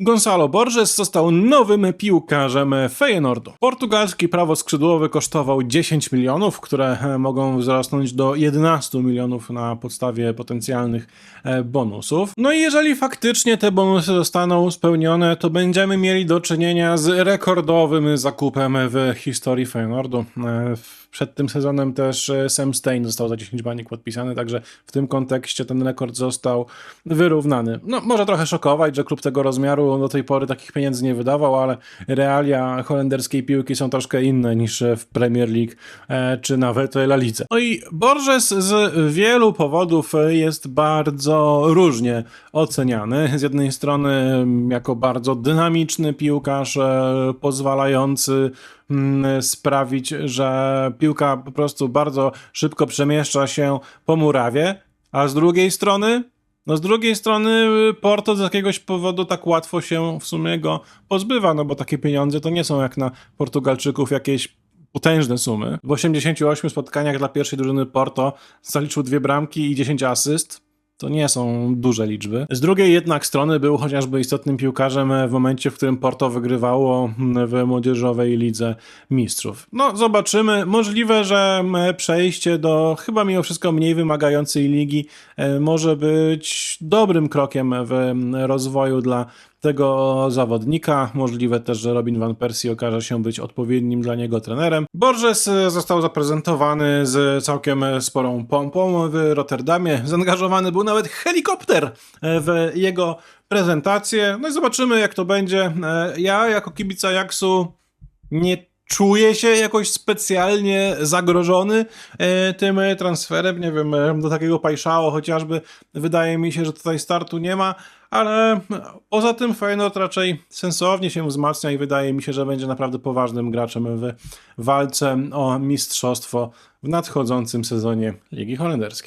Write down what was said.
Gonzalo Borges został nowym piłkarzem Feyenoordu. Portugalski prawo skrzydłowy kosztował 10 milionów, które e, mogą wzrosnąć do 11 milionów na podstawie potencjalnych e, bonusów. No i jeżeli faktycznie te bonusy zostaną spełnione, to będziemy mieli do czynienia z rekordowym zakupem w historii Feyenoordu. E, Przed tym sezonem też Sam Stein został za 10 baniek podpisany, także w tym kontekście ten rekord został wyrównany. No, może trochę szokować, że klub tego rozmiaru do tej pory takich pieniędzy nie wydawał, ale realia holenderskiej piłki są troszkę inne niż w Premier League e, czy nawet La Lidze. No i Borges z wielu powodów jest bardzo różnie oceniany. Z jednej strony jako bardzo dynamiczny piłkarz, e, pozwalający mm, sprawić, że piłka po prostu bardzo szybko przemieszcza się po murawie, a z drugiej strony no z drugiej strony y, Porto z jakiegoś powodu tak łatwo się w sumie go pozbywa, no bo takie pieniądze to nie są jak na Portugalczyków jakieś potężne sumy. W 88 spotkaniach dla pierwszej drużyny Porto zaliczył dwie bramki i 10 asyst. To nie są duże liczby. Z drugiej jednak strony był chociażby istotnym piłkarzem w momencie, w którym Porto wygrywało w młodzieżowej lidze mistrzów. No, zobaczymy. Możliwe, że przejście do chyba mimo wszystko mniej wymagającej ligi e, może być dobrym krokiem w rozwoju dla tego zawodnika. Możliwe też, że Robin Van Persie okaże się być odpowiednim dla niego trenerem. Borges e, został zaprezentowany z całkiem sporą pompą w Rotterdamie. Zaangażowany był nawet helikopter e, w jego prezentację. No i zobaczymy, jak to będzie. E, Ja, jako kibica Jaksu, nie czuję się jakoś specjalnie zagrożony e, tym transferem. Nie wiem, e, do takiego Pajszao chociażby wydaje mi się, że tutaj startu nie ma, ale poza tym Feyenoord raczej sensownie się wzmacnia i wydaje mi się, że będzie naprawdę poważnym graczem w walce o mistrzostwo w nadchodzącym sezonie Ligi Holenderskiej.